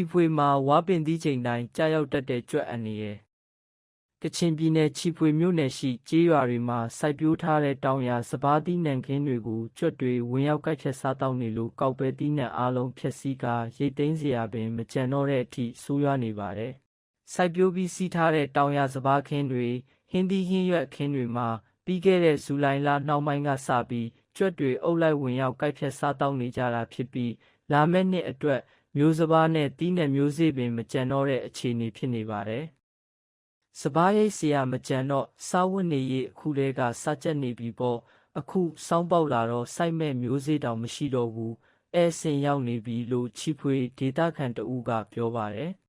ီဖွေမှာဝါပင်သီးချိန်တိုင်းကြာရောက်တတ်တဲ့ကြွက်အန်ရယ်ကချင်ပြည်နယ်ချီဖွေမြို့နယ်ရှိကျေးရွာတွေမှာစိုက်ပျိုးထားတဲ့တောင်ယာစပါးသီးနှံခင်းတွေကိုကြွက်တွေဝင်ရောက်ကိုက်ဖြတ်စားတောက်နေလို့ကောက်ပဲသီးနှံအားလုံးဖျက်ဆီးကာရိတ်သိမ်းစရာပင်မကြံတော့တဲ့အထိဆိုးရွားနေပါတယ်။စိုက်ပျိုးပြီးစီးထားတဲ့တောင်ယာစပါးခင်းတွေဟင်းသီးဟင်းရွက်ခင်းတွေမှာပြီးခဲ့တဲ့ဇူလိုင်လနှောင်းပိုင်းကစပြီးကြွက်တွေအုပ်လိုက်ဝင်ရောက်ကိုက်ဖြတ်စားတောက်နေကြတာဖြစ်ပြီးလာမယ့်နှစ်အတွက် မျိုးစပါးနဲ့တီးနှံမျိုးစေ့ပင်မကြံတော့တဲ့အခြေအနေဖြစ်နေပါတယ်။စပါးရိတ်စရာမကြံတော့စားဝတ်နေရေးအခုတည်းကစကြက်နေပြီပေါ့အခုစောင်းပေါက်လာတော့စိုက်မဲ့မျိုးစေ့တောင်မရှိတော့ဘူးအဲစင်ရောက်နေပြီလို့ချီဖွေဒေတာခန်တဦးကပြောပါတယ်။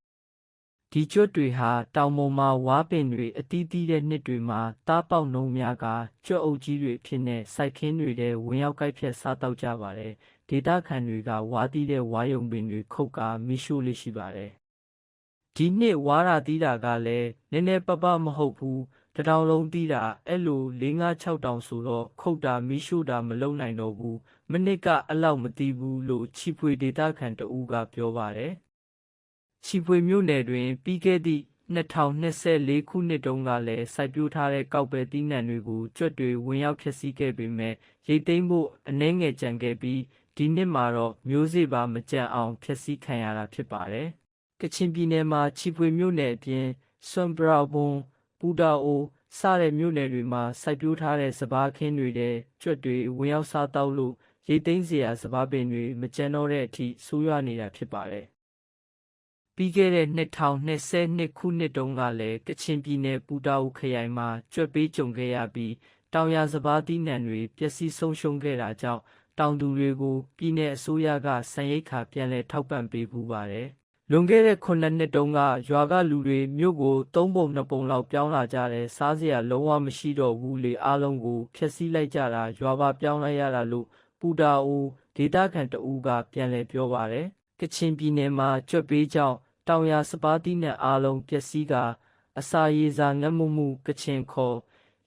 ဒီကျွတ်တွေဟာတောင်ပေါ်မှာဝါပင်တွေအတီးတီးတဲ့နှစ်တွေမှာတားပေါက်နှုံများကကျွတ်အုပ်ကြီးတွေဖြစ်နေစိုက်ခင်းတွေထဲဝင်ရောက်ကိုက်ဖြတ်စားတောက်ကြပါတယ်ဒေတာခန်တွေကဝါတီးတဲ့ဝါယုံပင်တွေခုတ်ကာမိရှို့လေးရှိပါတယ်ဒီနှစ်ဝါရာတီးတာကလည်းနည်းနည်းပပမဟုတ်ဘူးတထောင်လုံးတီးတာအဲ့လို၄၅6တောင်ဆိုတော့ခုတ်တာမိရှို့တာမလုံနိုင်တော့ဘူးမနစ်ကအလောက်မတီးဘူးလို့ချီဖွေဒေတာခန်တဦးကပြောပါတယ် ချီဖွေမြို့နယ်တွင် ပြီးခဲ့သည့်2024ခုနှစ်တုန်းကလည်းစိုက်ပျိုးထားတဲ့ကောက်ပဲတီးနှံတွေကိုကြွက်တွေဝင်ရောက်ဖျက်ဆီးခဲ့ပေမဲ့ရိတ်သိမ်းဖို့အနှဲငယ်ကြံခဲ့ပြီးဒီနှစ်မှာတော့မျိုးစေ့ပါမကြံအောင်ဖျက်ဆီးခံရတာဖြစ်ပါတယ်။ကချင်ပြည်နယ်မှာချီဖွေမြို့နယ်အပြင်ဆွမ်ဘရာဘွန်ပူတာအိုစတဲ့မြို့နယ်တွေမှာစိုက်ပျိုးထားတဲ့စပါးခင်းတွေတဲ့ကြွက်တွေဝင်ရောက်စားတောက်လို့ရိတ်သိမ်းစရာစပါးပင်တွေမကြံတော့တဲ့အထိဆိုးရွားနေတာဖြစ်ပါတယ်။ ပြီးခဲ့တဲ့2022ခုနှစ်တုန်းကလည်းကချင်ပြည်နယ်ပူတာအိုခရိုင်မှာကြွက်ပေးကြုံခဲ့ရပြီးတောင်ယာစပါးသီးနှံတွေပျက်စီးဆုံးရှုံးခဲ့တာကြောင့်တောင်သူတွေကိုပြည်내အစိုးရကစံရိတ်ခါပြန်လည်ထောက်ပံ့ပေးပူပါတယ်။လွန်ခဲ့တဲ့9နှစ်တုန်းကရွာကလူတွေမြို့ကိုသုံးပုံနှစ်ပုံလောက်ပြောင်းလာကြတယ်စားစရာလုံးဝမရှိတော့ဘူးလေအားလုံးကိုဖျက်ဆီးလိုက်ကြတာရွာပါပြောင်းလိုက်ရတာလို့ပူတာအိုဒေတာခန်တဦးကပြန်လည်ပြောပါတယ်။ကချင်ပြည်နယ်မှာကြွက်ပေးကြောင်း တောင်ယာစပါးတိနဲ့အားလုံးပျက်စီးကအစာရေစာငတ်မှုမှုကချင်ခေါ်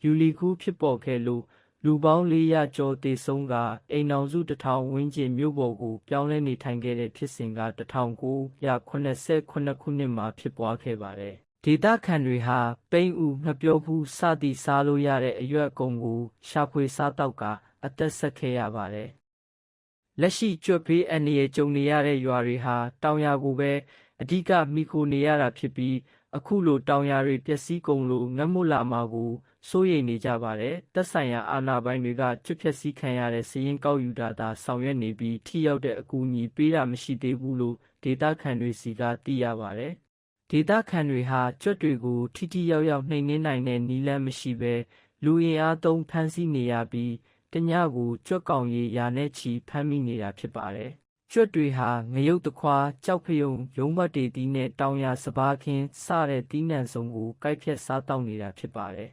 ယူလီကူးဖြစ်ပေါ်ခဲ့လို့လူပေါင်း400ကျော်သေဆုံးကအိမ်အောင်စုတထောင်ဝန်းကျင်မြို့ပေါ်ကိုပြောင်းလဲနေထိုင်ခဲ့တဲ့ဖြစ်စဉ်က1989ခုနှစ်မှာဖြစ်ပွားခဲ့ပါတယ်။ဒေတာခန်တွေဟာပိန်းဦးနှပြောဘူးစသည်စားလို့ရတဲ့အရွက်အကုန်ကိုရှာဖွေစားတောက်ကအသက်ဆက်ခဲ့ရပါတယ်။လက်ရှိကြွက်ဖေးအန္တရာယ်ကြုံနေရတဲ့ရွာတွေဟာတောင်ယာကိုပဲ အဓိကမိခိုနေရတာဖြစ်ပြီး အခုလိုတောင်ယာတွေပျက်စီးကုန်လို့ငတ်မွတ်လာမှာကိုစိုးရိမ်နေကြပါတယ်။သက်ဆိုင်ရာအာဏာပိုင်တွေကကျွတ်ဖြက်စီးခံရတဲ့စည်ရင်ကောက်ယူတာသာဆောင်ရွက်နေပြီးထိရောက်တဲ့အကူအညီပေးတာမရှိသေးဘူးလို့ဒေတာခန်တွေစီကသိရပါတယ်။ဒေတာခန်တွေဟာကျွတ်တွေကိုထိထိရောက်ရောက်နှိမ်နှင်းနိုင်တဲ့နီလန်းမရှိဘဲလူရင်အားသုံးဖမ်းဆီးနေရပြီးတညကိုကြွက်ကောင်ရီရာနဲ့ချီဖမ်းမိနေတာဖြစ်ပါတယ် ကြွက်တွေဟာငရုတ်တခွားကြောက်ဖယုံရုံးမတ်တေတီနဲ့တောင်ယာစပားခင်းစတဲ့တီးနှံစုံကိုကိုက်ဖြတ်စားတောက်နေတာဖြစ်ပါတယ်